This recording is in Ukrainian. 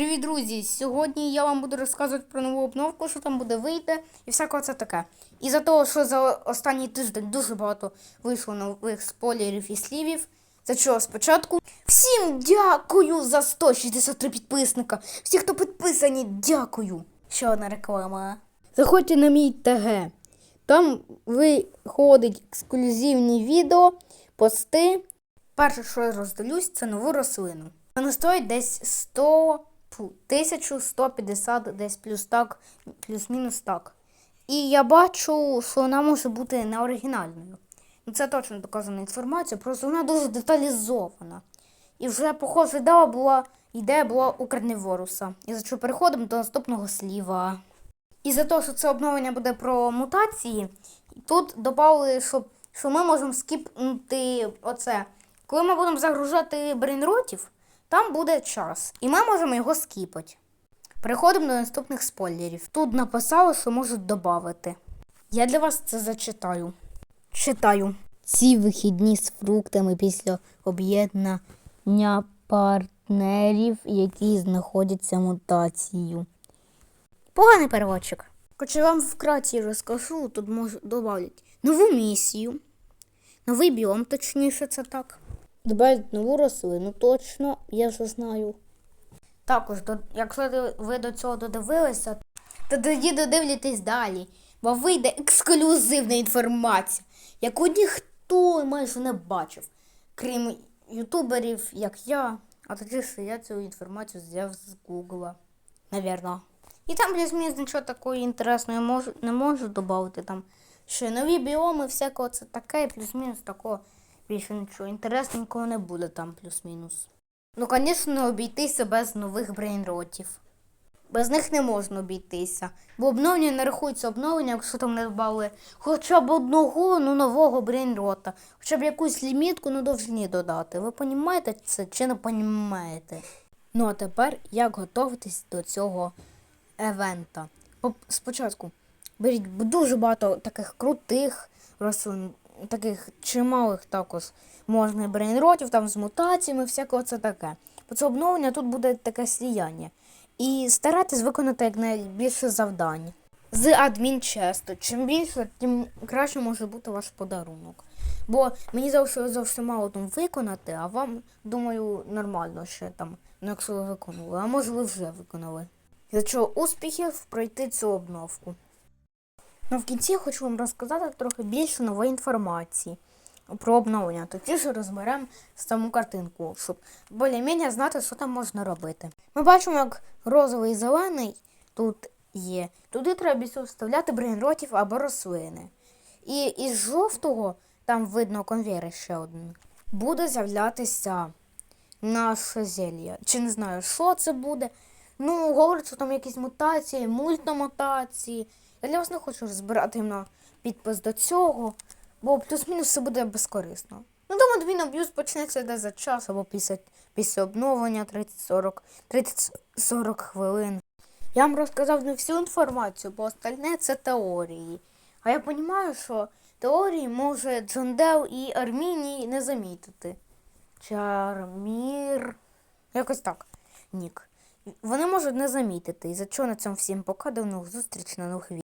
Привіт, друзі! Сьогодні я вам буду розказувати про нову обновку, що там буде вийти і всяке це таке. І за того, що за останній тиждень дуже багато вийшло нових спойлерів і слівів. За чого спочатку? Всім дякую за 163 підписника. Всі, хто підписані, дякую. Ще одна реклама. Заходьте на мій ТГ. Там виходять ексклюзивні відео, пости. Перше, що я розділюсь, це нову рослину. Вона стоїть десь 100, фу, 1150, десь плюс так, плюс-мінус так. І я бачу, що вона може бути не оригінальною. Ну, Це точно доказана інформація, просто вона дуже деталізована. І вже, похоже, ідея була, ідея була у Карниворуса. І за що переходимо до наступного сліва. І за те, що це обновлення буде про мутації, тут додали, що, що ми можемо скіпнути оце. Коли ми будемо загружати брейнротів, там буде час. І ми можемо його скіпати. Переходимо до наступних спойлерів. Тут написали, що можуть додати. Я для вас це зачитаю. Читаю. Ці вихідні з фруктами після об'єднання партнерів, які знаходяться мутацією. Поганий переводчик. Хоч я вам вкратці розкажу, тут можу додати нову місію, новий біом, точніше, це так. Добавить нову рослину, точно, я вже знаю. Також, якщо ви- до цього додивилися, то тоді додивляйтесь далі, бо вийде ексклюзивна інформація, яку ніхто майже не бачив, крім ютуберів, як я, а тоді що я цю інформацію взяв з Гугла. Навірно. І там плюс-мінус нічого такої інтересної можу, не можу додати. Там ще нові біоми, всякого це таке, плюс-мінус такого більше нічого інтересненького не буде там плюс-мінус. Ну, звісно, обійтися без нових брейнротів. Без них не можна обійтися. Бо обновлення не рахується обновлення, якщо там не додали хоча б одного ну, нового брейнрота, хоча б якусь лімітку ну, довжні додати. Ви розумієте це чи не розумієте? Ну а тепер як готуватись до цього евента. Спочатку беріть дуже багато таких крутих рослин, таких чималих також можна брейнротів, там з мутаціями, всякого це таке. Це обновлення тут буде таке сліяння. І старайтесь виконати якнайбільше завдань. З адмінчесту. Чим більше, тим краще може бути ваш подарунок. Бо мені завжди зовсім мало там виконати, а вам, думаю, нормально ще там, ну якщо ви виконали. А може ви вже виконали. За чого успіхів пройти цю обновку. Ну, в кінці хочу вам розказати трохи більше нової інформації про обновлення. Точніше розберемо саму картинку, щоб більш-менш знати, що там можна робити. Ми бачимо, як розовий і зелений тут є. Туди треба вставляти брейнротів або рослини. І із жовтого, там видно конвейер ще один, буде з'являтися наше зелье. Чи не знаю, що це буде. Ну, говорять, що там якісь мутації, мультимутації. Я для вас не хочу розбирати на підпис до цього, бо плюс-мінус все буде безкорисно. Ну, думаю, він аб'юз почнеться десь за час або після, після обновлення 30-40 30-40 хвилин. Я вам розказав не всю інформацію, бо остальне це теорії. А я розумію, що теорії може Джондел і Арміній не замітити. Чармір. Якось так. Нік. Вони можуть не замітити. І за чого на цьому всім пока до нових зустріч на нових відео.